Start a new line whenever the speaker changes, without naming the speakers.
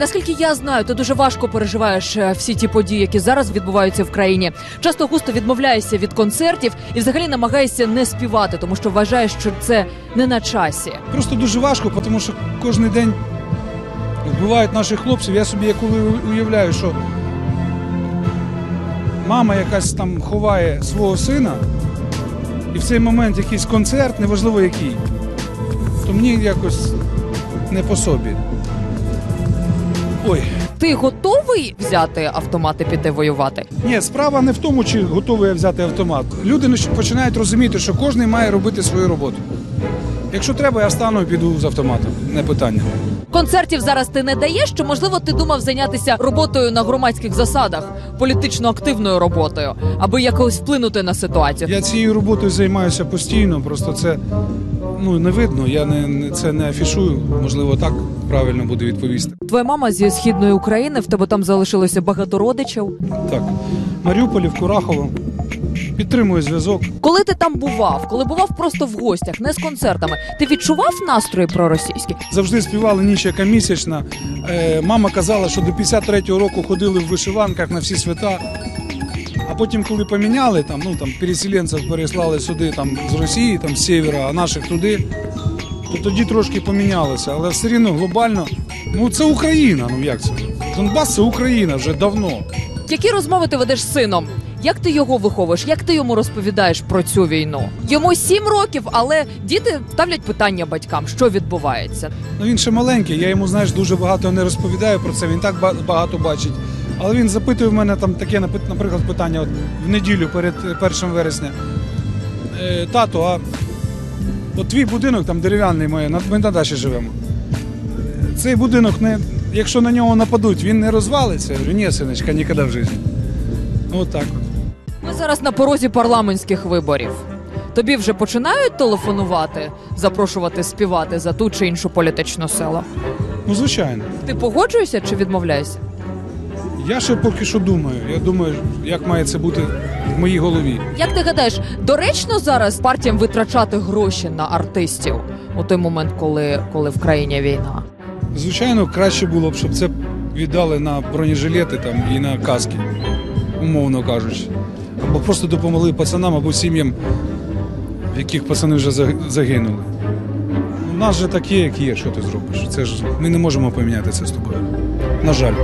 Наскільки я знаю, ти дуже важко переживаєш е, всі ті події, які зараз відбуваються в країні. Часто густо відмовляєшся від концертів і взагалі намагаєшся не співати, тому що вважаєш, що це не на часі.
Просто дуже важко, тому що кожен день вбивають наших хлопців. Я собі як коли уявляю, що мама якась там ховає свого сина, і в цей момент якийсь концерт, неважливо який, то мені якось не по собі. Ой,
Ти готовий взяти автомат і піти воювати?
ні, справа не в тому, чи готовий я взяти автомат. Люди не- починають розуміти, що кожен має робити свою роботу. Якщо треба, я встану і піду з автоматом, не питання.
Концертів зараз ти не даєш, чи можливо ти думав зайнятися роботою на громадських засадах, політично активною роботою, аби якось вплинути на ситуацію?
Я цією роботою займаюся постійно, просто це ну не видно. Я не, не це не афішую. Можливо, так правильно буде відповісти.
Твоя мама зі східної України, в тебе там залишилося багато родичів.
Так, Маріуполі, в Курахово. Підтримую зв'язок.
Коли ти там бував, коли бував просто в гостях, не з концертами, ти відчував настрої проросійські?
Завжди співали ніч яка місячна. Е, мама казала, що до 53-го року ходили в вишиванках на всі свята. А потім, коли поміняли, там, ну, там, переселенців переслали сюди там, з Росії, там, з севера, а наших туди, то тоді трошки помінялося. Але все рівно глобально, ну це Україна. Ну як це? Донбас це Україна вже давно.
Які розмови ти ведеш з сином? Як ти його виховуєш? Як ти йому розповідаєш про цю війну? Йому сім років, але діти ставлять питання батькам, що відбувається.
Ну він ще маленький, я йому знаєш дуже багато не розповідаю про це. Він так багато бачить. Але він запитує в мене там таке, наприклад, питання от, в неділю перед е, 1 вересня. Е, тато, а от твій будинок там дерев'яний моє, ми на дачі живемо. Цей будинок, не, якщо на нього нападуть, він не розвалиться. Ні, синочка, ніколи в житті. От так от.
Ми зараз на порозі парламентських виборів. Тобі вже починають телефонувати, запрошувати співати за ту чи іншу політичну силу.
Ну, звичайно.
Ти погоджуєшся чи відмовляєшся?
Я ще поки що думаю. Я думаю, як має це бути в моїй голові.
Як ти гадаєш, доречно зараз партіям витрачати гроші на артистів у той момент, коли, коли в країні війна?
Звичайно, краще було б, щоб це віддали на бронежилети там і на каски, умовно кажучи. Або просто допомогли пацанам або сім'ям, в яких пацани вже загинули. У нас же такі, як є, що ти зробиш. Це ж ми не можемо поміняти це з тобою. На жаль.